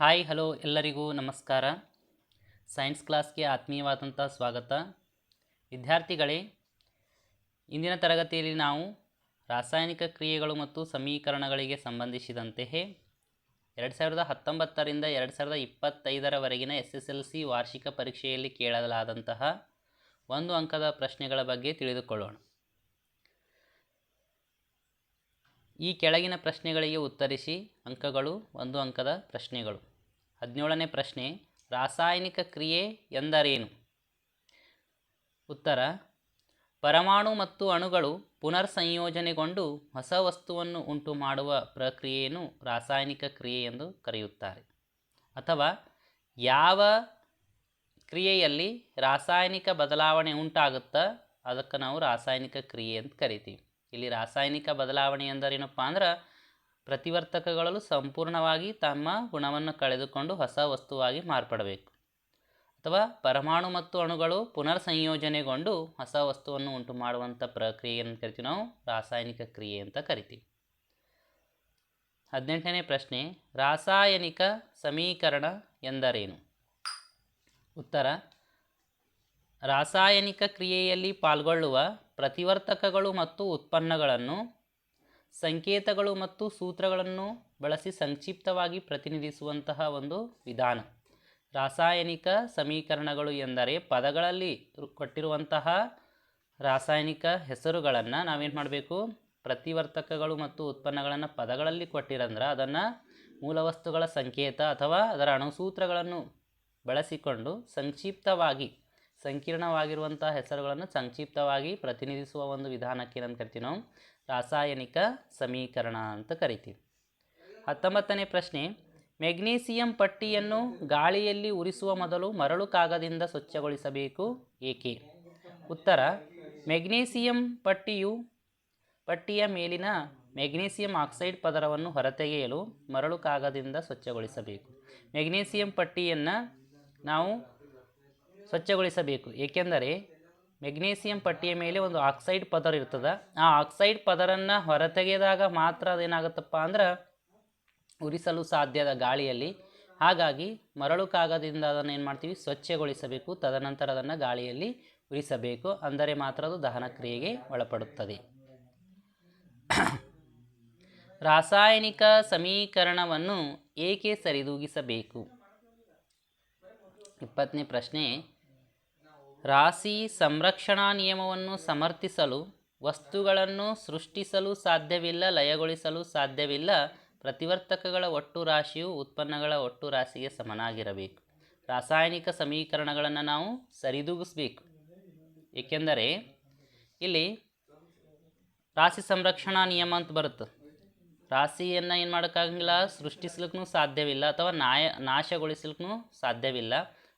Hi, hello ಎಲ್ಲರಿಗೂ ನಮಸ್ಕಾರ. Science ಕ್ಲಾಸ್ಗೆ ಆತ್ಮೀಯವಾದಂಥ ಸ್ವಾಗತ. ವಿದ್ಯಾರ್ಥಿಗಳೇ, ಇಂದಿನ ತರಗತಿಯಲ್ಲಿ ನಾವು ರಾಸಾಯನಿಕ ಕ್ರಿಯೆಗಳು ಮತ್ತು ಸಮೀಕರಣಗಳಿಗೆ ಸಂಬಂಧಿಸಿದಂತೆಯೇ ಎರಡು ಸಾವಿರದ ಹತ್ತೊಂಬತ್ತರಿಂದ ಎರಡು ಸಾವಿರದ ಇಪ್ಪತ್ತೈದರವರೆಗಿನ ಎಸ್ ಎಸ್ ಎಲ್ ಸಿ ವಾರ್ಷಿಕ ಪರೀಕ್ಷೆಯಲ್ಲಿ ಕೇಳಲಾದಂತಹ ಒಂದು ಅಂಕದ ಪ್ರಶ್ನೆಗಳ ಬಗ್ಗೆ ತಿಳಿದುಕೊಳ್ಳೋಣ. ಈ ಕೆಳಗಿನ ಪ್ರಶ್ನೆಗಳಿಗೆ ಉತ್ತರಿಸಿ ಅಂಕಗಳು, ಒಂದು ಅಂಕದ ಪ್ರಶ್ನೆಗಳು. ಹದಿನೇಳನೇ ಪ್ರಶ್ನೆ, ರಾಸಾಯನಿಕ ಕ್ರಿಯೆ ಎಂದರೇನು? ಉತ್ತರ, ಪರಮಾಣು ಮತ್ತು ಅಣುಗಳು ಪುನರ್ ಸಂಯೋಜನೆಗೊಂಡು ಹೊಸ ವಸ್ತುವನ್ನು ಉಂಟು ಮಾಡುವ ಪ್ರಕ್ರಿಯೆಯನ್ನು ರಾಸಾಯನಿಕ ಕ್ರಿಯೆ ಎಂದು ಕರೆಯುತ್ತಾರೆ. ಅಥವಾ, ಯಾವ ಕ್ರಿಯೆಯಲ್ಲಿ ರಾಸಾಯನಿಕ ಬದಲಾವಣೆ ಉಂಟಾಗುತ್ತಾ, ಅದಕ್ಕೆ ನಾವು ರಾಸಾಯನಿಕ ಕ್ರಿಯೆ ಅಂತ ಕರಿತೀವಿ. ಇಲ್ಲಿ ರಾಸಾಯನಿಕ ಬದಲಾವಣೆ ಎಂದರೇನಪ್ಪ ಅಂದ್ರೆ ಪ್ರತಿವರ್ತಕಗಳು ಸಂಪೂರ್ಣವಾಗಿ ತಮ್ಮ ಗುಣವನ್ನು ಕಳೆದುಕೊಂಡು ಹೊಸ ವಸ್ತುವಾಗಿ ಮಾರ್ಪಡಬೇಕು. ಅಥವಾ ಪರಮಾಣು ಮತ್ತು ಅಣುಗಳು ಪುನರ್ ಸಂಯೋಜನೆಗೊಂಡು ಹೊಸ ವಸ್ತುವನ್ನು ಉಂಟು ಮಾಡುವಂಥ ಪ್ರಕ್ರಿಯೆಯನ್ನು ಕರಿತೀವಿ ನಾವು, ರಾಸಾಯನಿಕ ಕ್ರಿಯೆ ಅಂತ ಕರಿತೀವಿ. ಹದಿನೆಂಟನೇ ಪ್ರಶ್ನೆ, ರಾಸಾಯನಿಕ ಸಮೀಕರಣ ಎಂದರೇನು? ಉತ್ತರ, ರಾಸಾಯನಿಕ ಕ್ರಿಯೆಯಲ್ಲಿ ಪಾಲ್ಗೊಳ್ಳುವ ಪ್ರತಿವರ್ತಕಗಳು ಮತ್ತು ಉತ್ಪನ್ನಗಳನ್ನು, ಸಂಕೇತಗಳು ಮತ್ತು ಸೂತ್ರಗಳನ್ನು ಬಳಸಿ ಸಂಕ್ಷಿಪ್ತವಾಗಿ ಪ್ರತಿನಿಧಿಸುವಂತಹ ಒಂದು ವಿಧಾನ. ರಾಸಾಯನಿಕ ಸಮೀಕರಣಗಳು ಎಂದರೆ ಪದಗಳಲ್ಲಿ ಕೊಟ್ಟಿರುವಂತಹ ರಾಸಾಯನಿಕ ಹೆಸರುಗಳನ್ನು ನಾವೇನು ಮಾಡಬೇಕು? ಪ್ರತಿವರ್ತಕಗಳು ಮತ್ತು ಉತ್ಪನ್ನಗಳನ್ನು ಪದಗಳಲ್ಲಿ ಕೊಟ್ಟಿರಂದ್ರೆ ಅದನ್ನು ಮೂಲವಸ್ತುಗಳ ಸಂಕೇತ ಅಥವಾ ಅದರ ಅಣುಸೂತ್ರಗಳನ್ನು ಬಳಸಿಕೊಂಡು ಸಂಕ್ಷಿಪ್ತವಾಗಿ ಸಂಕೀರ್ಣವಾಗಿರುವಂಥ ಹೆಸರುಗಳನ್ನು ಸಂಕ್ಷಿಪ್ತವಾಗಿ ಪ್ರತಿನಿಧಿಸುವ ಒಂದು ವಿಧಾನಕ್ಕೆ ಏನಂತ ಕರಿತೀವಿ ನಾವು? ರಾಸಾಯನಿಕ ಸಮೀಕರಣ ಅಂತ ಕರಿತೀವಿ. ಹತ್ತೊಂಬತ್ತನೇ ಪ್ರಶ್ನೆ, ಮೆಗ್ನೀಸಿಯಂ ಪಟ್ಟಿಯನ್ನು ಗಾಳಿಯಲ್ಲಿ ಉರಿಸುವ ಮೊದಲು ಮರಳು ಕಾಗದಿಂದ ಸ್ವಚ್ಛಗೊಳಿಸಬೇಕು ಏಕೆ? ಉತ್ತರ, ಮೆಗ್ನೀಸಿಯಂ ಪಟ್ಟಿಯು ಪಟ್ಟಿಯ ಮೇಲಿನ ಮೆಗ್ನೀಸಿಯಂ ಆಕ್ಸೈಡ್ ಪದರವನ್ನು ಹೊರತೆಗೆಯಲು ಮರಳು ಕಾಗದಿಂದ ಸ್ವಚ್ಛಗೊಳಿಸಬೇಕು. ಮೆಗ್ನೀಸಿಯಂ ಪಟ್ಟಿಯನ್ನು ನಾವು ಸ್ವಚ್ಛಗೊಳಿಸಬೇಕು. ಏಕೆಂದರೆ ಮೆಗ್ನೀಸಿಯಂ ಪಟ್ಟಿಯ ಮೇಲೆ ಒಂದು ಆಕ್ಸೈಡ್ ಪದರ ಇರ್ತದೆ. ಆ ಆಕ್ಸೈಡ್ ಪದರನ್ನು ಹೊರತೆಗೆದಾಗ ಮಾತ್ರ ಅದೇನಾಗುತ್ತಪ್ಪ ಅಂದ್ರೆ ಉರಿಸಲು ಸಾಧ್ಯದ ಗಾಳಿಯಲ್ಲಿ. ಹಾಗಾಗಿ ಮರಳು ಕಾಗದದಿಂದ ಅದನ್ನು ಏನು ಮಾಡ್ತೀವಿ? ಸ್ವಚ್ಛಗೊಳಿಸಬೇಕು. ತದನಂತರ ಅದನ್ನು ಗಾಳಿಯಲ್ಲಿ ಉರಿಸಬೇಕು. ಅಂದರೆ ಮಾತ್ರ ಅದು ದಹನ ಕ್ರಿಯೆಗೆ ಒಳಪಡುತ್ತದೆ. ರಾಸಾಯನಿಕ ಸಮೀಕರಣವನ್ನು ಏಕೆ ಸರಿದೂಗಿಸಬೇಕು? ಇಪ್ಪತ್ತನೇ ಪ್ರಶ್ನೆ. ರಾಶಿ ಸಂರಕ್ಷಣಾ ನಿಯಮವನ್ನು ಸಮರ್ಥಿಸಲು, ವಸ್ತುಗಳನ್ನು ಸೃಷ್ಟಿಸಲು ಸಾಧ್ಯವಿಲ್ಲ, ಲಯಗೊಳಿಸಲು ಸಾಧ್ಯವಿಲ್ಲ, ಪ್ರತಿವರ್ತಕಗಳ ಒಟ್ಟು ರಾಶಿಯು ಉತ್ಪನ್ನಗಳ ಒಟ್ಟು ರಾಶಿಗೆ ಸಮನಾಗಿರಬೇಕು. ರಾಸಾಯನಿಕ ಸಮೀಕರಣಗಳನ್ನು ನಾವು ಸರಿದೂಗಿಸ್ಬೇಕು. ಏಕೆಂದರೆ ಇಲ್ಲಿ ರಾಶಿ ಸಂರಕ್ಷಣಾ ನಿಯಮ ಅಂತ ಬರುತ್ತೆ. ರಾಶಿಯನ್ನು ಏನು ಮಾಡೋಕ್ಕಾಗಂಗಿಲ್ಲ, ಸೃಷ್ಟಿಸ್ಲಿಕ್ಕೂ ಸಾಧ್ಯವಿಲ್ಲ ಅಥವಾ ನಾಯ ನಾಶಗೊಳಿಸ್ಲಿಕ್ಕೂ ಸಾಧ್ಯವಿಲ್ಲ.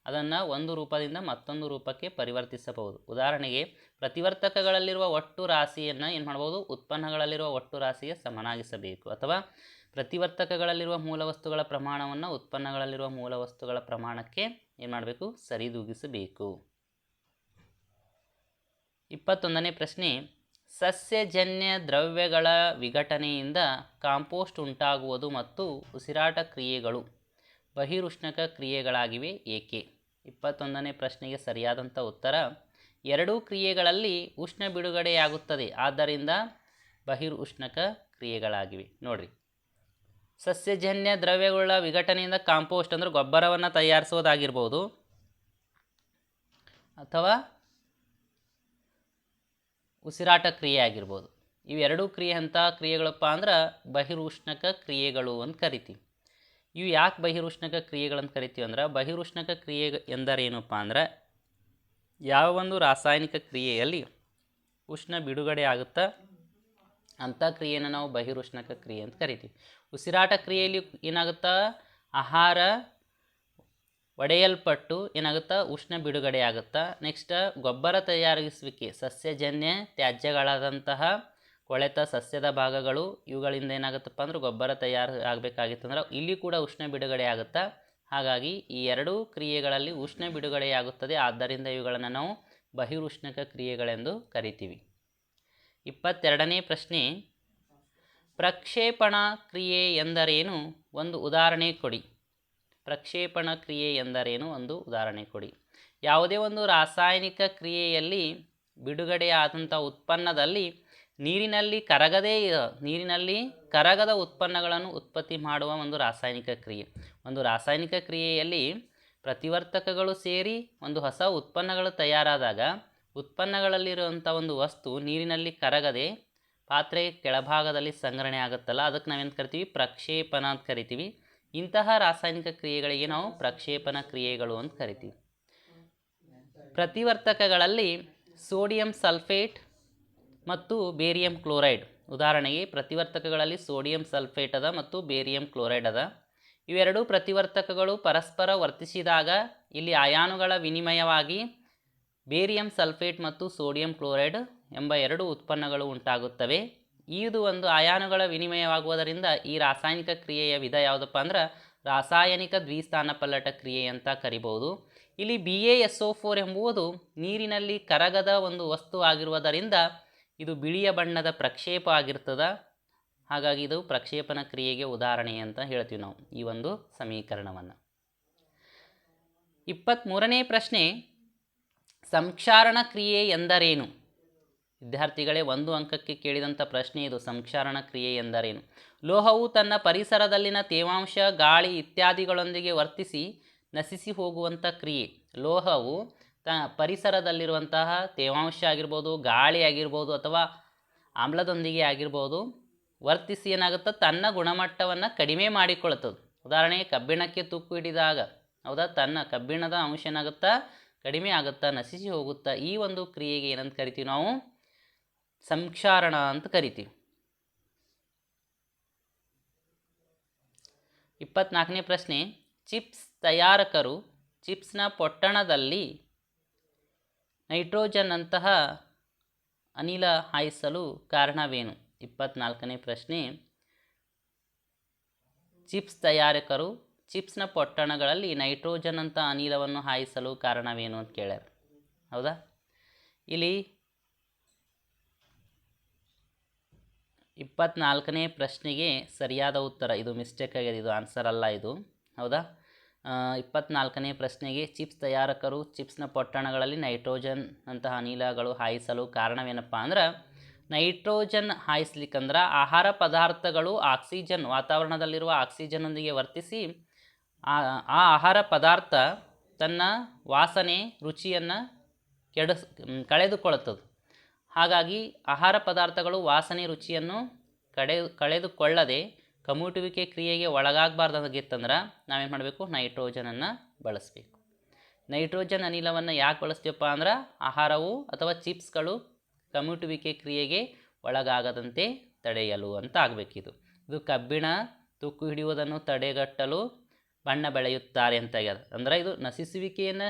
ಅದನ್ನು ಒಂದು ರೂಪದಿಂದ ಮತ್ತೊಂದು ರೂಪಕ್ಕೆ ಪರಿವರ್ತಿಸಬಹುದು. ಉದಾಹರಣೆಗೆ, ಪ್ರತಿವರ್ತಕಗಳಲ್ಲಿರುವ ಒಟ್ಟು ರಾಶಿಯನ್ನು ಏನು ಮಾಡ್ಬೋದು? ಉತ್ಪನ್ನಗಳಲ್ಲಿರುವ ಒಟ್ಟು ರಾಶಿಗೆ ಸಮನಾಗಿಸಬೇಕು. ಅಥವಾ ಪ್ರತಿವರ್ತಕಗಳಲ್ಲಿರುವ ಮೂಲವಸ್ತುಗಳ ಪ್ರಮಾಣವನ್ನು ಉತ್ಪನ್ನಗಳಲ್ಲಿರುವ ಮೂಲವಸ್ತುಗಳ ಪ್ರಮಾಣಕ್ಕೆ ಏನು ಮಾಡಬೇಕು? ಸರಿದೂಗಿಸಬೇಕು. ಇಪ್ಪತ್ತೊಂದನೇ ಪ್ರಶ್ನೆ, ಸಸ್ಯಜನ್ಯ ದ್ರವ್ಯಗಳ ವಿಘಟನೆಯಿಂದ ಕಾಂಪೋಸ್ಟ್ ಉಂಟಾಗುವುದು ಮತ್ತು ಉಸಿರಾಟ ಕ್ರಿಯೆಗಳು ಬಹಿರುಷ್ಣಕ ಕ್ರಿಯೆಗಳಾಗಿವೆ ಏಕೆ? ಇಪ್ಪತ್ತೊಂದನೇ ಪ್ರಶ್ನೆಗೆ ಸರಿಯಾದಂಥ ಉತ್ತರ, ಎರಡೂ ಕ್ರಿಯೆಗಳಲ್ಲಿ ಉಷ್ಣ ಬಿಡುಗಡೆಯಾಗುತ್ತದೆ, ಆದ್ದರಿಂದ ಬಹಿರ್ ಉಷ್ಣಕ ಕ್ರಿಯೆಗಳಾಗಿವೆ. ನೋಡಿರಿ. ಸಸ್ಯಜನ್ಯ ದ್ರವ್ಯಗಳ ವಿಘಟನೆಯಿಂದ ಕಾಂಪೋಸ್ಟ್ ಅಂದರೆ ಗೊಬ್ಬರವನ್ನು ತಯಾರಿಸೋದಾಗಿರ್ಬೋದು ಅಥವಾ ಉಸಿರಾಟ ಕ್ರಿಯೆ ಆಗಿರ್ಬೋದು ಇವೆರಡೂ ಕ್ರಿಯೆ ಅಂತ ಕ್ರಿಯೆಗಳಪ್ಪ ಅಂದ್ರೆ ಬಹಿರುಷ್ಣಕ ಕ್ರಿಯೆಗಳು ಅಂತ ಕರಿತೀವಿ. ಇವು ಯಾಕೆ ಬಹಿರುಷ್ಣಕ ಕ್ರಿಯೆಗಳಂತ ಕರಿತೀವಿ ಅಂದ್ರೆ ಬಹಿರುಷ್ಣಕ ಕ್ರಿಯೆ ಎಂದರೇನಪ್ಪ ಅಂದ್ರೆ ಯಾವ ಒಂದು ರಾಸಾಯನಿಕ ಕ್ರಿಯೆಯಲ್ಲಿ ಉಷ್ಣ ಬಿಡುಗಡೆ ಆಗುತ್ತಾ ಅಂಥ ಕ್ರಿಯೆನ ನಾವು ಬಹಿರುಷ್ಣಕ ಕ್ರಿಯೆ ಅಂತ ಕರಿತೀವಿ. ಉಸಿರಾಟ ಕ್ರಿಯೆಯಲ್ಲಿ ಏನಾಗುತ್ತಾ? ಆಹಾರ ಒಡೆಯಲ್ಪಟ್ಟು ಏನಾಗುತ್ತಾ? ಉಷ್ಣ ಬಿಡುಗಡೆ ಆಗುತ್ತಾ. ನೆಕ್ಸ್ಟ್ ಗೊಬ್ಬರ ತಯಾರಿಸುವಿಕೆ ಸಸ್ಯಜನ್ಯ ತ್ಯಾಜ್ಯಗಳಾದಂತಹ ಕೊಳೆತ ಸಸ್ಯದ ಭಾಗಗಳು ಇವುಗಳಿಂದ ಏನಾಗುತ್ತಪ್ಪ ಅಂದ್ರೆ ಗೊಬ್ಬರ ತಯಾರು ಆಗಬೇಕಾಗಿತ್ತಂದ್ರೆ ಇಲ್ಲಿ ಕೂಡ ಉಷ್ಣ ಬಿಡುಗಡೆ ಆಗುತ್ತಾ? ಹಾಗಾಗಿ ಈ ಎರಡೂ ಕ್ರಿಯೆಗಳಲ್ಲಿ ಉಷ್ಣ ಬಿಡುಗಡೆಯಾಗುತ್ತದೆ ಆದ್ದರಿಂದ ಇವುಗಳನ್ನು ನಾವು ಬಹಿರುಷ್ಣಕ ಕ್ರಿಯೆಗಳೆಂದು ಕರಿತೀವಿ. ಇಪ್ಪತ್ತೆರಡನೇ ಪ್ರಶ್ನೆ, ಪ್ರಕ್ಷೇಪಣ ಕ್ರಿಯೆ ಎಂದರೇನು? ಒಂದು ಉದಾಹರಣೆ ಕೊಡಿ. ಪ್ರಕ್ಷೇಪಣ ಕ್ರಿಯೆ ಎಂದರೇನು? ಒಂದು ಉದಾಹರಣೆ ಕೊಡಿ. ಯಾವುದೇ ಒಂದು ರಾಸಾಯನಿಕ ಕ್ರಿಯೆಯಲ್ಲಿ ಬಿಡುಗಡೆಯಾದಂಥ ಉತ್ಪನ್ನದಲ್ಲಿ ನೀರಿನಲ್ಲಿ ಕರಗದೇ ನೀರಿನಲ್ಲಿ ಕರಗದ ಉತ್ಪನ್ನಗಳನ್ನು ಉತ್ಪತ್ತಿ ಮಾಡುವ ಒಂದು ರಾಸಾಯನಿಕ ಕ್ರಿಯೆ. ಒಂದು ರಾಸಾಯನಿಕ ಕ್ರಿಯೆಯಲ್ಲಿ ಪ್ರತಿವರ್ತಕಗಳು ಸೇರಿ ಒಂದು ಹೊಸ ಉತ್ಪನ್ನಗಳು ತಯಾರಾದಾಗ ಉತ್ಪನ್ನಗಳಲ್ಲಿರುವಂಥ ಒಂದು ವಸ್ತು ನೀರಿನಲ್ಲಿ ಕರಗದೆ ಪಾತ್ರೆ ಕೆಳಭಾಗದಲ್ಲಿ ಸಂಗ್ರಹಣೆ ಆಗುತ್ತಲ್ಲ, ಅದಕ್ಕೆ ನಾವೇನು ಕರಿತೀವಿ? ಪ್ರಕ್ಷೇಪಣ ಅಂತ ಕರಿತೀವಿ. ಇಂತಹ ರಾಸಾಯನಿಕ ಕ್ರಿಯೆಗಳಿಗೆ ನಾವು ಪ್ರಕ್ಷೇಪಣ ಕ್ರಿಯೆಗಳು ಅಂತ ಕರಿತೀವಿ. ಪ್ರತಿವರ್ತಕಗಳಲ್ಲಿ ಸೋಡಿಯಂ ಸಲ್ಫೇಟ್ ಮತ್ತು ಬೇರಿಯಂ ಕ್ಲೋರೈಡ್. ಉದಾಹರಣೆಗೆ ಪ್ರತಿವರ್ತಕಗಳಲ್ಲಿ ಸೋಡಿಯಂ ಸಲ್ಫೇಟ್ ಅದ ಮತ್ತು ಬೇರಿಯಂ ಕ್ಲೋರೈಡ್ ಅದ. ಇವೆರಡೂ ಪ್ರತಿವರ್ತಕಗಳು ಪರಸ್ಪರ ವರ್ತಿಸಿದಾಗ ಇಲ್ಲಿ ಅಯಾನುಗಳ ವಿನಿಮಯವಾಗಿ ಬೇರಿಯಂ ಸಲ್ಫೇಟ್ ಮತ್ತು ಸೋಡಿಯಂ ಕ್ಲೋರೈಡ್ ಎಂಬ ಎರಡು ಉತ್ಪನ್ನಗಳು ಉಂಟಾಗುತ್ತವೆ. ಇದು ಒಂದು ಅಯಾನುಗಳ ವಿನಿಮಯವಾಗುವುದರಿಂದ ಈ ರಾಸಾಯನಿಕ ಕ್ರಿಯೆಯ ವಿಧ ಯಾವುದಪ್ಪ ಅಂದ್ರೆ ರಾಸಾಯನಿಕ ದ್ವಿಸ್ಥಾನ ಪಲ್ಲಟ ಕ್ರಿಯೆ ಅಂತ ಕರಿಬೋದು. ಇಲ್ಲಿ B A S O four ಎಂಬುದು ನೀರಿನಲ್ಲಿ ಕರಗದ ಒಂದು ವಸ್ತು ಆಗಿರುವುದರಿಂದ ಇದು ಬಿಳಿಯ ಬಣ್ಣದ ಪ್ರಕ್ಷೇಪ ಆಗಿರ್ತದ. ಹಾಗಾಗಿ ಇದು ಪ್ರಕ್ಷೇಪಣ ಕ್ರಿಯೆಗೆ ಉದಾಹರಣೆ ಅಂತ ಹೇಳ್ತೀವಿ ನಾವು ಈ ಒಂದು ಸಮೀಕರಣವನ್ನು. ಇಪ್ಪತ್ತ್ಮೂರನೇ ಪ್ರಶ್ನೆ, ಸಂಕ್ಷಾರಣ ಕ್ರಿಯೆ ಎಂದರೇನು? ವಿದ್ಯಾರ್ಥಿಗಳೇ, ಒಂದು ಅಂಕಕ್ಕೆ ಕೇಳಿದಂಥ ಪ್ರಶ್ನೆ ಇದು, ಸಂಕ್ಷಾರಣ ಕ್ರಿಯೆ ಎಂದರೇನು? ಲೋಹವು ತನ್ನ ಪರಿಸರದಲ್ಲಿನ ತೇವಾಂಶ, ಗಾಳಿ ಇತ್ಯಾದಿಗಳೊಂದಿಗೆ ವರ್ತಿಸಿ ನಶಿಸಿ ಹೋಗುವಂಥ ಕ್ರಿಯೆ. ಲೋಹವು ತ, ಪರಿಸರದಲ್ಲಿರುವಂತಹ ತೇವಾಂಶ ಆಗಿರ್ಬೋದು, ಗಾಳಿ ಆಗಿರ್ಬೋದು ಅಥವಾ ಆಮ್ಲದೊಂದಿಗೆ ಆಗಿರ್ಬೋದು, ವರ್ತಿಸಿ ಏನಾಗುತ್ತೆ? ತನ್ನ ಗುಣಮಟ್ಟವನ್ನು ಕಡಿಮೆ ಮಾಡಿಕೊಳ್ಳುತ್ತದೆ. ಉದಾಹರಣೆಗೆ ಕಬ್ಬಿಣಕ್ಕೆ ತುಕ್ಕು ಹಿಡಿದಾಗ ಹೌದಾ? ತನ್ನ ಕಬ್ಬಿಣದ ಅಂಶ ಏನಾಗುತ್ತಾ? ಕಡಿಮೆ ಆಗುತ್ತಾ? ನಶಿಸಿ ಹೋಗುತ್ತಾ? ಈ ಒಂದು ಕ್ರಿಯೆಗೆ ಏನಂತ ಕರಿತೀವಿ ನಾವು? ಸಂಕ್ಷಾರಣ ಅಂತ ಕರಿತೀವಿ. ಇಪ್ಪತ್ನಾಲ್ಕನೇ ಪ್ರಶ್ನೆ, ಚಿಪ್ಸ್ ತಯಾರಕರು ಚಿಪ್ಸ್ನ ಪೊಟ್ಟಣದಲ್ಲಿ ನೈಟ್ರೋಜನ್ ಅಂತಹ ಅನಿಲ ಹಾಯಿಸಲು ಕಾರಣವೇನು? ಇಪ್ಪತ್ನಾಲ್ಕನೇ ಪ್ರಶ್ನೆ. ಚಿಪ್ಸ್ ತಯಾರಕರು ಚಿಪ್ಸ್ನ ಪೊಟ್ಟಣಗಳಲ್ಲಿ ನೈಟ್ರೋಜನ್ ಅಂತ ಅನಿಲವನ್ನು ಹಾಯಿಸಲು ಕಾರಣವೇನು ಅಂತ ಕೇಳ್ಯಾರ. ಹೌದಾ? ಇಲ್ಲಿ ಇಪ್ಪತ್ನಾಲ್ಕನೇ ಪ್ರಶ್ನೆಗೆ ಸರಿಯಾದ ಉತ್ತರ. ಇದು ಮಿಸ್ಟೇಕ್ ಆಗಿದೆ ಇದು ಆನ್ಸರ್ ಅಲ್ಲ ಇದು. ಹೌದಾ? ಇಪ್ಪತ್ನಾಲ್ಕನೇ ಪ್ರಶ್ನೆಗೆ ಚಿಪ್ಸ್ ತಯಾರಕರು ಚಿಪ್ಸ್ನ ಪೊಟ್ಟಣಗಳಲ್ಲಿ ನೈಟ್ರೋಜನ್ ಅಂತಹ ಅನಿಲಗಳು ಹಾಯಿಸಲು ಕಾರಣವೇನಪ್ಪ ಅಂದ್ರೆ, ನೈಟ್ರೋಜನ್ ಹಾಯಿಸ್ಲಿಕ್ಕಂದ್ರೆ ಆಹಾರ ಪದಾರ್ಥಗಳು ಆಕ್ಸಿಜನ್, ವಾತಾವರಣದಲ್ಲಿರುವ ಆಕ್ಸಿಜನ್ನೊಂದಿಗೆ ವರ್ತಿಸಿ, ಆ ಆಹಾರ ಪದಾರ್ಥ ತನ್ನ ವಾಸನೆ, ರುಚಿಯನ್ನು ಕೆಡಸ್ ಕಳೆದುಕೊಳ್ಳುತ್ತದೆ ಹಾಗಾಗಿ ಆಹಾರ ಪದಾರ್ಥಗಳು ವಾಸನೆ, ರುಚಿಯನ್ನು ಕಡೆ, ಕಳೆದುಕೊಳ್ಳದೆ ಕಮುಟುವಿಕೆ ಕ್ರಿಯೆಗೆ ಒಳಗಾಗಬಾರ್ದಾಗಿತ್ತಂದ್ರೆ ನಾವೇನು ಮಾಡಬೇಕು? ನೈಟ್ರೋಜನನ್ನು ಬಳಸಬೇಕು. ನೈಟ್ರೋಜನ್ ಅನಿಲವನ್ನು ಯಾಕೆ ಬಳಸ್ತೀವಪ್ಪ ಅಂದ್ರೆ ಆಹಾರವು ಅಥವಾ ಚಿಪ್ಸ್ಗಳು ಕಮುಟುವಿಕೆ ಕ್ರಿಯೆಗೆ ಒಳಗಾಗದಂತೆ ತಡೆಯಲು ಅಂತ ಆಗಬೇಕಿದು. ಇದು ಕಬ್ಬಿಣ ತುಕ್ಕು ಹಿಡಿಯುವುದನ್ನು ತಡೆಗಟ್ಟಲು ಬಣ್ಣ ಬೆಳೆಯುತ್ತಾರೆ ಅಂತ ಆಗ್ಯದ. ಅಂದ್ರೆ ಇದು ನಶಿಸುವಿಕೆಯನ್ನು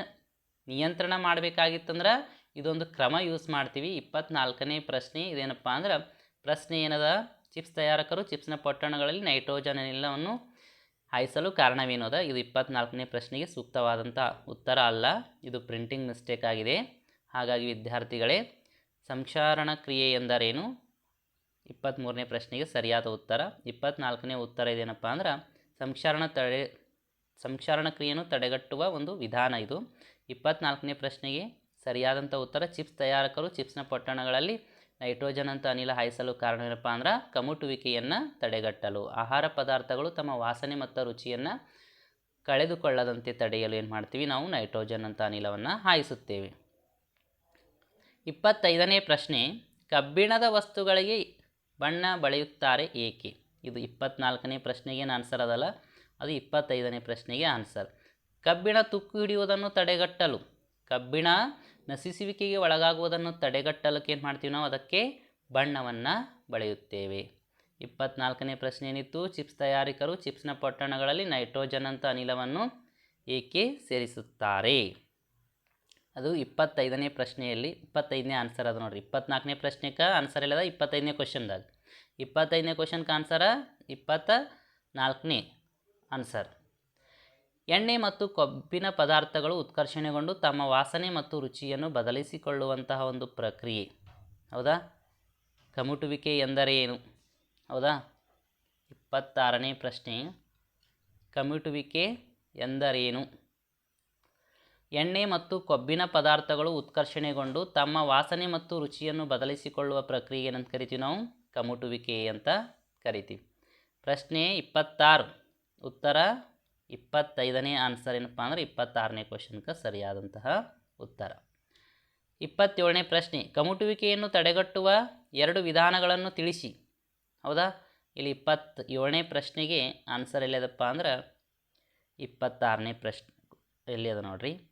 ನಿಯಂತ್ರಣ ಮಾಡಬೇಕಾಗಿತ್ತಂದ್ರೆ ಇದೊಂದು ಕ್ರಮ ಯೂಸ್ ಮಾಡ್ತೀವಿ. ಇಪ್ಪತ್ನಾಲ್ಕನೇ ಪ್ರಶ್ನೆ ಇದೇನಪ್ಪ ಅಂದ್ರೆ ಪ್ರಶ್ನೆ ಏನದ? ಚಿಪ್ಸ್ ತಯಾರಕರು ಚಿಪ್ಸ್ನ ಪೊಟ್ಟಣಗಳಲ್ಲಿ ನೈಟ್ರೋಜನ್ ಅನಿಲವನ್ನು ಹಾಯಿಸಲು ಕಾರಣವೇನೋದ? ಇದು ಇಪ್ಪತ್ನಾಲ್ಕನೇ ಪ್ರಶ್ನೆಗೆ ಸೂಕ್ತವಾದಂಥ ಉತ್ತರ ಅಲ್ಲ. ಇದು ಪ್ರಿಂಟಿಂಗ್ ಮಿಸ್ಟೇಕ್ ಆಗಿದೆ. ಹಾಗಾಗಿ ವಿದ್ಯಾರ್ಥಿಗಳೇ, ಸಂಕ್ಷಾರಣ ಕ್ರಿಯೆ ಎಂದರೇನು? ಇಪ್ಪತ್ತ್ಮೂರನೇ ಪ್ರಶ್ನೆಗೆ ಸರಿಯಾದ ಉತ್ತರ. ಇಪ್ಪತ್ನಾಲ್ಕನೇ ಉತ್ತರ ಇದೇನಪ್ಪ ಅಂದ್ರೆ, ಸಂಕ್ಷಾರಣ ತಡೆ, ಸಂಕ್ಷಾರಣ ಕ್ರಿಯೆಯನ್ನು ತಡೆಗಟ್ಟುವ ಒಂದು ವಿಧಾನ ಇದು. ಇಪ್ಪತ್ನಾಲ್ಕನೇ ಪ್ರಶ್ನೆಗೆ ಸರಿಯಾದಂಥ ಉತ್ತರ, ಚಿಪ್ಸ್ ತಯಾರಕರು ಚಿಪ್ಸ್ನ ಪೊಟ್ಟಣಗಳಲ್ಲಿ ನೈಟ್ರೋಜನ್ ಅಂತ ಅನಿಲ ಹಾಯಿಸಲು ಕಾರಣವೇನಪ್ಪ ಅಂದ್ರೆ ಕಮುಟುವಿಕೆಯನ್ನು ತಡೆಗಟ್ಟಲು. ಆಹಾರ ಪದಾರ್ಥಗಳು ತಮ್ಮ ವಾಸನೆ ಮತ್ತು ರುಚಿಯನ್ನು ಕಳೆದುಕೊಳ್ಳದಂತೆ ತಡೆಯಲು ಏನು ಮಾಡ್ತೀವಿ? ನಾವು ನೈಟ್ರೋಜನ್ ಅಂತ ಅನಿಲವನ್ನು ಹಾಯಿಸುತ್ತೇವೆ. ಇಪ್ಪತ್ತೈದನೇ ಪ್ರಶ್ನೆ, ಕಬ್ಬಿಣದ ವಸ್ತುಗಳಿಗೆ ಬಣ್ಣ ಬಳಿಯುತ್ತಾರೆ ಏಕೆ? ಇದು ಇಪ್ಪತ್ನಾಲ್ಕನೇ ಪ್ರಶ್ನೆಗೆ ಆನ್ಸರ್ ಅದಲ್ಲ, ಅದು ಇಪ್ಪತ್ತೈದನೇ ಪ್ರಶ್ನೆಗೆ ಆನ್ಸರ್. ಕಬ್ಬಿಣ ತುಕ್ಕು ಹಿಡಿಯುವುದನ್ನು ತಡೆಗಟ್ಟಲು. ಕಬ್ಬಿಣ ನಶಿಸುವಿಕೆಗೆ ಒಳಗಾಗುವುದನ್ನು ತಡೆಗಟ್ಟಲಕ್ಕೆ ಏನು ಮಾಡ್ತೀವಿ ನಾವು? ಅದಕ್ಕೆ ಬಣ್ಣವನ್ನು ಬಳೆಯುತ್ತೇವೆ. ಇಪ್ಪತ್ನಾಲ್ಕನೇ ಪ್ರಶ್ನೆ ಏನಿತ್ತು? ಚಿಪ್ಸ್ ತಯಾರಿಕರು ಚಿಪ್ಸ್ನ ಪೊಟ್ಟಣಗಳಲ್ಲಿ ನೈಟ್ರೋಜನ್ ಅಂತ ಅನಿಲವನ್ನು ಏಕೆ ಸೇರಿಸುತ್ತಾರೆ? ಅದು ಇಪ್ಪತ್ತೈದನೇ ಪ್ರಶ್ನೆಯಲ್ಲಿ, ಇಪ್ಪತ್ತೈದನೇ ಆನ್ಸರ್ ಅದು ನೋಡಿರಿ. ಇಪ್ಪತ್ನಾಲ್ಕನೇ ಪ್ರಶ್ನೆಗೆ ಆನ್ಸರ್ ಇಲ್ಲದ ಇಪ್ಪತ್ತೈದನೇ ಕ್ವಶನ್ದಾಗ ಇಪ್ಪತ್ತೈದನೇ ಕ್ವಶನ್ಗೆ ಆನ್ಸರ ಇಪ್ಪತ್ತ ನಾಲ್ಕನೇ ಆನ್ಸರ್ ಎಣ್ಣೆ ಮತ್ತು ಕೊಬ್ಬಿನ ಪದಾರ್ಥಗಳು ಉತ್ಕರ್ಷಣೆಗೊಂಡು ತಮ್ಮ ವಾಸನೆ ಮತ್ತು ರುಚಿಯನ್ನು ಬದಲಿಸಿಕೊಳ್ಳುವಂತಹ ಒಂದು ಪ್ರಕ್ರಿಯೆ. ಹೌದಾ? ಕಮುಟುವಿಕೆ ಎಂದರೆ ಏನು? ಹೌದಾ? ಇಪ್ಪತ್ತಾರನೇ ಪ್ರಶ್ನೆ. ಕಮುಟುವಿಕೆ ಎಂದರೇನು ಎಣ್ಣೆ ಮತ್ತು ಕೊಬ್ಬಿನ ಪದಾರ್ಥಗಳು ಉತ್ಕರ್ಷಣೆಗೊಂಡು ತಮ್ಮ ವಾಸನೆ ಮತ್ತು ರುಚಿಯನ್ನು ಬದಲಿಸಿಕೊಳ್ಳುವ ಪ್ರಕ್ರಿಯೆ ಏನಂತ ಕರಿತೀವಿ ನಾವು? ಕಮುಟುವಿಕೆ ಅಂತ ಕರಿತೀವಿ. ಪ್ರಶ್ನೆ ಇಪ್ಪತ್ತಾರು. ಉತ್ತರ ಇಪ್ಪತ್ತೈದನೇ ಆನ್ಸರ್ ಏನಪ್ಪ ಅಂದರೆ ಇಪ್ಪತ್ತಾರನೇ ಕ್ವಶನ್ಗೆ ಸರಿಯಾದಂತಹ ಉತ್ತರ. ಇಪ್ಪತ್ತೇಳನೇ ಪ್ರಶ್ನೆ, ಕಮುಟುವಿಕೆಯನ್ನು ತಡೆಗಟ್ಟುವ ಎರಡು ವಿಧಾನಗಳನ್ನು ತಿಳಿಸಿ. ಹೌದಾ? ಇಲ್ಲಿ ಇಪ್ಪತ್ತ ಏಳನೇ ಪ್ರಶ್ನೆಗೆ ಆನ್ಸರ್ ಎಲ್ಲಿದಪ್ಪ ಅಂದ್ರೆ ಇಪ್ಪತ್ತಾರನೇ ಪ್ರಶ್ನೆ ಎಲ್ಲಿ ಅದ ನೋಡ್ರಿ.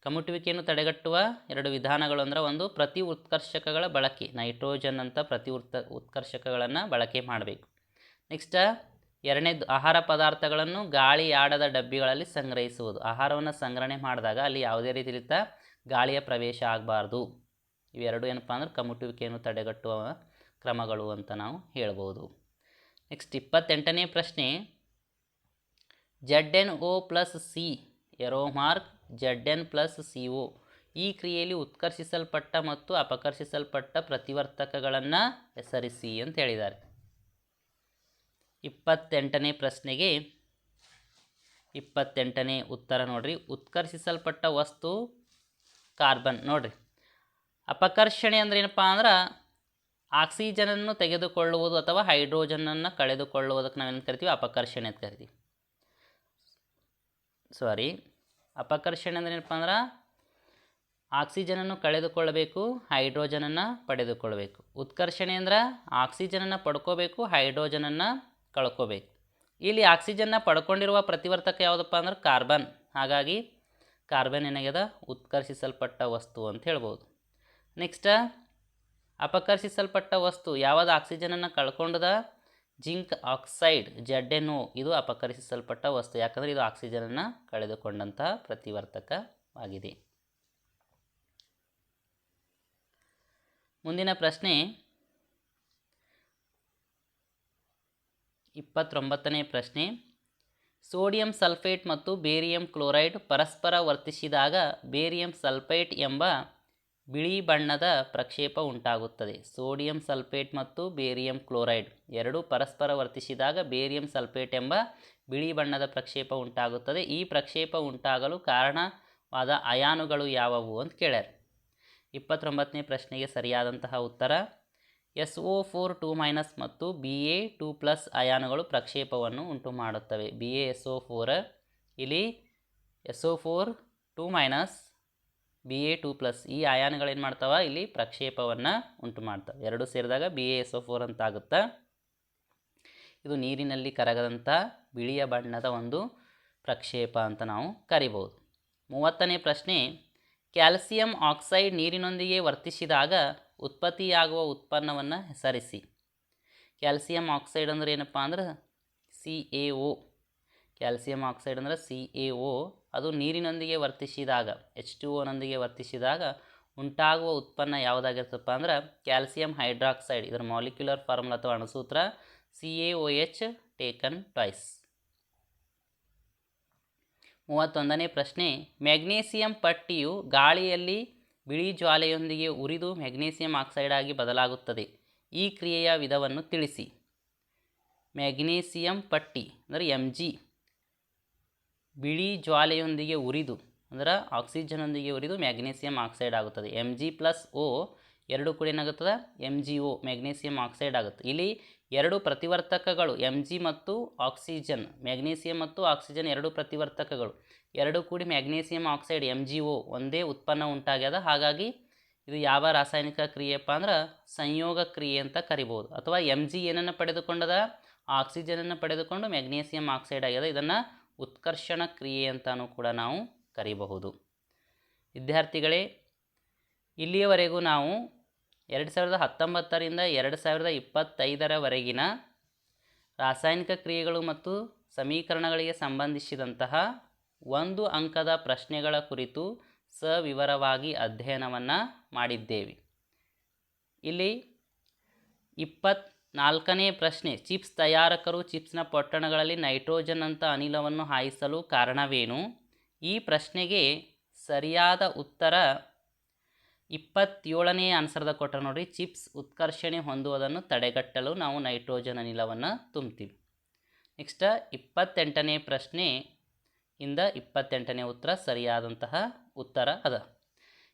ಕಮುಟುವಿಕೆಯನ್ನು ತಡೆಗಟ್ಟುವ ಎರಡು ವಿಧಾನಗಳು ಅಂದ್ರೆ ಒಂದು ಪ್ರತಿ ಉತ್ಕರ್ಷಕಗಳ ಬಳಕೆ ನೈಟ್ರೋಜನ್ ಅಂತ ಪ್ರತಿ ಉತ್ಕ, ಉತ್ಕರ್ಷಕಗಳನ್ನು ಬಳಕೆ ಮಾಡಬೇಕು. ನೆಕ್ಸ್ಟ್ ಎರಡನೇದು ಆಹಾರ ಪದಾರ್ಥಗಳನ್ನು ಗಾಳಿ ಆಡದ ಡಬ್ಬಿಗಳಲ್ಲಿ ಸಂಗ್ರಹಿಸುವುದು. ಆಹಾರವನ್ನು ಸಂಗ್ರಹಣೆ ಮಾಡಿದಾಗ ಅಲ್ಲಿ ಯಾವುದೇ ರೀತಿಲಿದ್ದ ಗಾಳಿಯ ಪ್ರವೇಶ ಆಗಬಾರ್ದು. ಇವೆರಡು ಏನಪ್ಪ ಅಂದ್ರೆ ಕಮುಟುವಿಕೆಯನ್ನು ತಡೆಗಟ್ಟುವ ಕ್ರಮಗಳು ಅಂತ ನಾವು ಹೇಳ್ಬೋದು. ನೆಕ್ಸ್ಟ್ ಇಪ್ಪತ್ತೆಂಟನೇ ಪ್ರಶ್ನೆ. Z N O plus C arrow mark Z N plus C O ಈ ಕ್ರಿಯೆಯಲ್ಲಿ ಉತ್ಕರ್ಷಿಸಲ್ಪಟ್ಟ ಮತ್ತು ಅಪಕರ್ಷಿಸಲ್ಪಟ್ಟ ಪ್ರತಿವರ್ತಕಗಳನ್ನು ಹೆಸರಿಸಿ ಅಂತ ಹೇಳಿದ್ದಾರೆ. ಇಪ್ಪತ್ತೆಂಟನೇ ಪ್ರಶ್ನೆಗೆ ಇಪ್ಪತ್ತೆಂಟನೇ ಉತ್ತರ ನೋಡ್ರಿ. ಉತ್ಕರ್ಷಿಸಲ್ಪಟ್ಟ ವಸ್ತು ಕಾರ್ಬನ್ ನೋಡ್ರಿ. ಅಪಕರ್ಷಣೆ ಅಂದ್ರೆ ಏನಪ್ಪ ಅಂದ್ರೆ ಆಕ್ಸಿಜನನ್ನು ತೆಗೆದುಕೊಳ್ಳುವುದು ಅಥವಾ ಹೈಡ್ರೋಜನನ್ನು ಕಳೆದುಕೊಳ್ಳುವುದಕ್ಕೆ ನಾವೇನು ಕರಿತೀವಿ? ಅಪಕರ್ಷಣೆ ಅಂತ ಕರಿತೀವಿ. ಸಾರಿ ಅಪಕರ್ಷಣೆ ಅಂದ್ರೆ ಏನಪ್ಪ ಅಂದ್ರೆ ಆಕ್ಸಿಜನನ್ನು ಕಳೆದುಕೊಳ್ಳಬೇಕು, ಹೈಡ್ರೋಜನನ್ನು ಪಡೆದುಕೊಳ್ಳಬೇಕು. ಉತ್ಕರ್ಷಣೆ ಅಂದ್ರೆ ಆಕ್ಸಿಜನನ್ನು ಪಡ್ಕೋಬೇಕು, ಹೈಡ್ರೋಜನನ್ನು ಕಳ್ಕೋಬೇಕು. ಇಲ್ಲಿ ಆಕ್ಸಿಜನ್ನ ಪಡ್ಕೊಂಡಿರುವ ಪ್ರತಿವರ್ತಕ ಯಾವುದಪ್ಪ ಅಂದ್ರೆ ಕಾರ್ಬನ್. ಹಾಗಾಗಿ ಕಾರ್ಬನ್ ಏನಾಗ್ಯದ? ಉತ್ಕರ್ಷಿಸಲ್ಪಟ್ಟ ವಸ್ತು ಅಂತ ಹೇಳ್ಬೋದು. ನೆಕ್ಸ್ಟ್ ಅಪಕರ್ಷಿಸಲ್ಪಟ್ಟ ವಸ್ತು. ಯಾವುದು ಆಕ್ಸಿಜನನ್ನು ಕಳ್ಕೊಂಡದ? ಜಿಂಕ್ ಆಕ್ಸೈಡ್ ಜಡ್ಡೆ ಎನ್ ಇದು ಅಪಕರ್ಷಿಸಲ್ಪಟ್ಟ ವಸ್ತು. ಯಾಕಂದರೆ ಇದು ಆಕ್ಸಿಜನನ್ನು ಕಳೆದುಕೊಂಡಂತಹ ಪ್ರತಿವರ್ತಕವಾಗಿದೆ ಮುಂದಿನ ಪ್ರಶ್ನೆ ಇಪ್ಪತ್ತೊಂಬತ್ತನೇ ಪ್ರಶ್ನೆ. ಸೋಡಿಯಂ ಸಲ್ಫೇಟ್ ಮತ್ತು ಬೇರಿಯಂ ಕ್ಲೋರೈಡ್ ಪರಸ್ಪರ ವರ್ತಿಸಿದಾಗ ಬೇರಿಯಂ ಸಲ್ಫೇಟ್ ಎಂಬ ಬಿಳಿ ಬಣ್ಣದ ಪ್ರಕ್ಷೇಪ ಉಂಟಾಗುತ್ತದೆ. ಸೋಡಿಯಂ ಸಲ್ಫೇಟ್ ಮತ್ತು ಬೇರಿಯಂ ಕ್ಲೋರೈಡ್ ಎರಡೂ ಪರಸ್ಪರ ವರ್ತಿಸಿದಾಗ ಬೇರಿಯಂ ಸಲ್ಫೇಟ್ ಎಂಬ ಬಿಳಿ ಬಣ್ಣದ ಪ್ರಕ್ಷೇಪ ಉಂಟಾಗುತ್ತದೆ. ಈ ಪ್ರಕ್ಷೇಪ ಉಂಟಾಗಲು ಕಾರಣವಾದ ಅಯಾನುಗಳು ಯಾವುವು ಅಂತ ಕೇಳ್ಯಾರ. ಇಪ್ಪತ್ತೊಂಬತ್ತನೇ ಪ್ರಶ್ನೆಗೆ ಸರಿಯಾದಂತಹ ಉತ್ತರ S O four two minus ಮತ್ತು ಬಿ ಎ ಟೂ ಪ್ಲಸ್ ಅಯಾನುಗಳು ಪ್ರಕ್ಷೇಪವನ್ನು ಉಂಟು ಮಾಡುತ್ತವೆ B A S O four ಇಲ್ಲಿ S O four two minus B A two plus ಈ ಅಯಾನುಗಳೇನು ಮಾಡ್ತಾವೆ? ಇಲ್ಲಿ ಪ್ರಕ್ಷೇಪವನ್ನು ಉಂಟು ಮಾಡ್ತವೆ ಎರಡು ಸೇರಿದಾಗ B A S O four ಅಂತ ಆಗುತ್ತೆ ಇದು ನೀರಿನಲ್ಲಿ ಕರಗದಂಥ ಬಿಳಿಯ ಬಣ್ಣದ ಒಂದು ಪ್ರಕ್ಷೇಪ ಅಂತ ನಾವು ಕರಿಬೋದು. ಮೂವತ್ತನೇ ಪ್ರಶ್ನೆ, ಕ್ಯಾಲ್ಸಿಯಂ ಆಕ್ಸೈಡ್ ನೀರಿನೊಂದಿಗೆ ವರ್ತಿಸಿದಾಗ ಉತ್ಪತ್ತಿಯಾಗುವ ಉತ್ಪನ್ನವನ್ನು ಹೆಸರಿಸಿ. ಕ್ಯಾಲ್ಸಿಯಂ ಆಕ್ಸೈಡ್ ಅಂದ್ರೆ ಏನಪ್ಪ ಅಂದ್ರೆ C A O. Calcium oxide ಅಂದರೆ ಸಿ ಎ ಒ. ಅದು ನೀರಿನೊಂದಿಗೆ ವರ್ತಿಸಿದಾಗ, ಎಚ್ ಟು ಒನೊಂದಿಗೆ ವರ್ತಿಸಿದಾಗ ಉಂಟಾಗುವ ಉತ್ಪನ್ನ ಯಾವುದಾಗಿರ್ತಪ್ಪ ಅಂದ್ರೆ ಕ್ಯಾಲ್ಸಿಯಂ ಹೈಡ್ರಾಕ್ಸೈಡ್, ಇದರ ಮಾಲಿಕ್ಯುಲರ್ ಫಾರ್ಮುಲಾ ಅಥವಾ ಅಣುಸೂತ್ರ C A O H taken twice ಮೂವತ್ತೊಂದನೇ ಪ್ರಶ್ನೆ ಮ್ಯಾಗ್ನೀಸಿಯಂ ಪಟ್ಟಿಯು ಗಾಳಿಯಲ್ಲಿ ಬಿಳಿ ಜ್ವಾಲೆಯೊಂದಿಗೆ ಉರಿದು ಮೆಗ್ನೀಸಿಯಂ ಆಕ್ಸೈಡ್ ಆಗಿ ಬದಲಾಗುತ್ತದೆ. ಈ ಕ್ರಿಯೆಯ ವಿಧವನ್ನು ತಿಳಿಸಿ. ಮ್ಯಾಗ್ನೀಸಿಯಂ ಪಟ್ಟಿ ಅಂದರೆ ಎಂ ಜಿ ಬಿಳಿ ಜ್ವಾಲೆಯೊಂದಿಗೆ ಉರಿದು ಅಂದ್ರೆ ಆಕ್ಸಿಜನೊಂದಿಗೆ ಉರಿದು ಮ್ಯಾಗ್ನೀಸಿಯಂ ಆಕ್ಸೈಡ್ ಆಗುತ್ತದೆ. ಎಂ ಜಿ ಪ್ಲಸ್ ಓ ಎರಡು ಕೂಡ ಏನಾಗುತ್ತದೆ? M G O magnesium oxide ಆಗುತ್ತೆ. ಇಲ್ಲಿ ಎರಡು ಪ್ರತಿವರ್ತಕಗಳು ಎಂ ಜಿ ಮತ್ತು ಆಕ್ಸಿಜನ್ ಮ್ಯಾಗ್ನೀಸಿಯಂ ಮತ್ತು ಆಕ್ಸಿಜನ್ ಎರಡು ಪ್ರತಿವರ್ತಕಗಳು. ಎರಡು ಕೂಡಿ magnesium oxide M G O ಒಂದೇ ಉತ್ಪನ್ನ ಉಂಟಾಗ್ಯದ. ಹಾಗಾಗಿ ಇದು ಯಾವ ರಾಸಾಯನಿಕ ಕ್ರಿಯೆಯಪ್ಪ ಅಂದ್ರೆ ಸಂಯೋಗ ಕ್ರಿಯೆ ಅಂತ ಕರಿಬೋದು. ಅಥವಾ ಎಂ ಜಿ ಏನನ್ನು ಪಡೆದುಕೊಂಡದ? ಆಕ್ಸಿಜನನ್ನು ಪಡೆದುಕೊಂಡು ಮ್ಯಾಗ್ನೀಸಿಯಂ ಆಕ್ಸೈಡ್ ಆಗ್ಯದ. ಇದನ್ನು ಉತ್ಕರ್ಷಣ ಕ್ರಿಯೆ ಅಂತಲೂ ಕೂಡ ನಾವು ಕರಿಬಹುದು. ವಿದ್ಯಾರ್ಥಿಗಳೇ, ಇಲ್ಲಿಯವರೆಗೂ ನಾವು ಎರಡು ಸಾವಿರದ ಹತ್ತೊಂಬತ್ತರಿಂದ ಎರಡು ಸಾವಿರದ ಇಪ್ಪತ್ತೈದರವರೆಗಿನ ರಾಸಾಯನಿಕ ಕ್ರಿಯೆಗಳು ಮತ್ತು ಸಮೀಕರಣಗಳಿಗೆ ಸಂಬಂಧಿಸಿದಂತಹ ಒಂದು ಅಂಕದ ಪ್ರಶ್ನೆಗಳ ಕುರಿತು ಸವಿವರವಾಗಿ ಅಧ್ಯಯನವನ್ನು ಮಾಡಿದ್ದೇವೆ. ಇಲ್ಲಿ ಇಪ್ಪತ್ನಾಲ್ಕನೇ ಪ್ರಶ್ನೆ, ಚಿಪ್ಸ್ ತಯಾರಕರು ಚಿಪ್ಸ್ನ ಪೊಟ್ಟಣಗಳಲ್ಲಿ ನೈಟ್ರೋಜನ್ ಅಂತ ಅನಿಲವನ್ನು ಹಾಯಿಸಲು ಕಾರಣವೇನು? ಈ ಪ್ರಶ್ನೆಗೆ ಸರಿಯಾದ ಉತ್ತರ ಇಪ್ಪತ್ತೇಳನೇ ಆನ್ಸರ್ದ ಕೊಟ್ಟರೆ ನೋಡಿರಿ, ಚಿಪ್ಸ್ ಉತ್ಕರ್ಷಣೆ ಹೊಂದುವುದನ್ನು ತಡೆಗಟ್ಟಲು ನಾವು ನೈಟ್ರೋಜನ್ ಅನಿಲವನ್ನು ತುಂಬ್ತೀವಿ. ನೆಕ್ಸ್ಟ್, ಇಪ್ಪತ್ತೆಂಟನೇ ಪ್ರಶ್ನೆ, ಇಂದ ಇಪ್ಪತ್ತೆಂಟನೇ ಉತ್ತರ ಸರಿಯಾದಂತಹ ಉತ್ತರ ಅದ.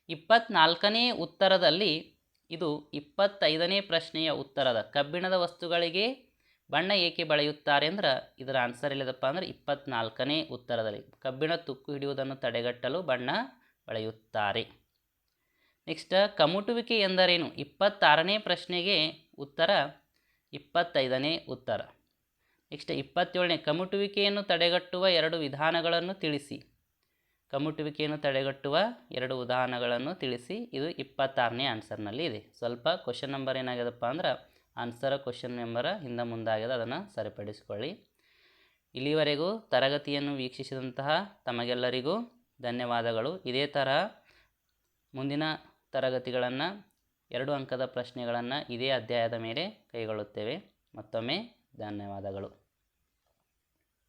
ಇಪ್ಪತ್ನಾಲ್ಕನೇ ಉತ್ತರದಲ್ಲಿ ಇದು ಇಪ್ಪತ್ತೈದನೇ ಪ್ರಶ್ನೆಯ ಉತ್ತರದ ಕಬ್ಬಿಣದ ವಸ್ತುಗಳಿಗೆ ಬಣ್ಣ ಏಕೆ ಬಳೆಯುತ್ತಾರೆ ಅಂದ್ರೆ ಇದರ ಆನ್ಸರ್ ಇಲ್ಲದಪ್ಪ ಅಂದ್ರೆ ಇಪ್ಪತ್ನಾಲ್ಕನೇ ಉತ್ತರದಲ್ಲಿ. ಕಬ್ಬಿಣ ತುಕ್ಕು ಹಿಡಿಯುವುದನ್ನು ತಡೆಗಟ್ಟಲು ಬಣ್ಣ ಬಳೆಯುತ್ತಾರೆ. ನೆಕ್ಸ್ಟ್ ಕಮುಟುವಿಕೆ ಎಂದರೇನು? ಇಪ್ಪತ್ತಾರನೇ ಪ್ರಶ್ನೆಗೆ ಉತ್ತರ, ಇಪ್ಪತ್ತೈದನೇ ಉತ್ತರ. ನೆಕ್ಸ್ಟ್ ಇಪ್ಪತ್ತೇಳನೇ, ಕಮುಟುವಿಕೆಯನ್ನು ತಡೆಗಟ್ಟುವ ಎರಡು ವಿಧಾನಗಳನ್ನು ತಿಳಿಸಿ. ಕಮುಟುವಿಕೆಯನ್ನು ತಡೆಗಟ್ಟುವ ಎರಡು ಉದಾಹರಣೆಗಳನ್ನು ತಿಳಿಸಿ. ಇದು ಇಪ್ಪತ್ತಾರನೇ ಆನ್ಸರ್ನಲ್ಲಿ ಇದೆ. ಸ್ವಲ್ಪ ಕ್ವಶನ್ ನಂಬರ್ ಏನಾಗ್ಯದಪ್ಪ ಅಂದ್ರೆ ಆನ್ಸರ್ ಕ್ವಶನ್ ನಂಬರ್ ಹಿಂದೆ ಮುಂದಾಗ್ಯದ, ಅದನ್ನು ಸರಿಪಡಿಸಿಕೊಳ್ಳಿ. ಇಲ್ಲಿವರೆಗೂ ತರಗತಿಯನ್ನು ವೀಕ್ಷಿಸಿದಂತಹ ತಮಗೆಲ್ಲರಿಗೂ ಧನ್ಯವಾದಗಳು. ಇದೇ ಥರ ಮುಂದಿನ ತರಗತಿಗಳನ್ನು ಎರಡು ಅಂಕದ ಪ್ರಶ್ನೆಗಳನ್ನು ಇದೇ ಅಧ್ಯಾಯದ ಮೇಲೆ ಕೈಗೊಳ್ಳುತ್ತೇವೆ. ಮತ್ತೊಮ್ಮೆ ಧನ್ಯವಾದಗಳು.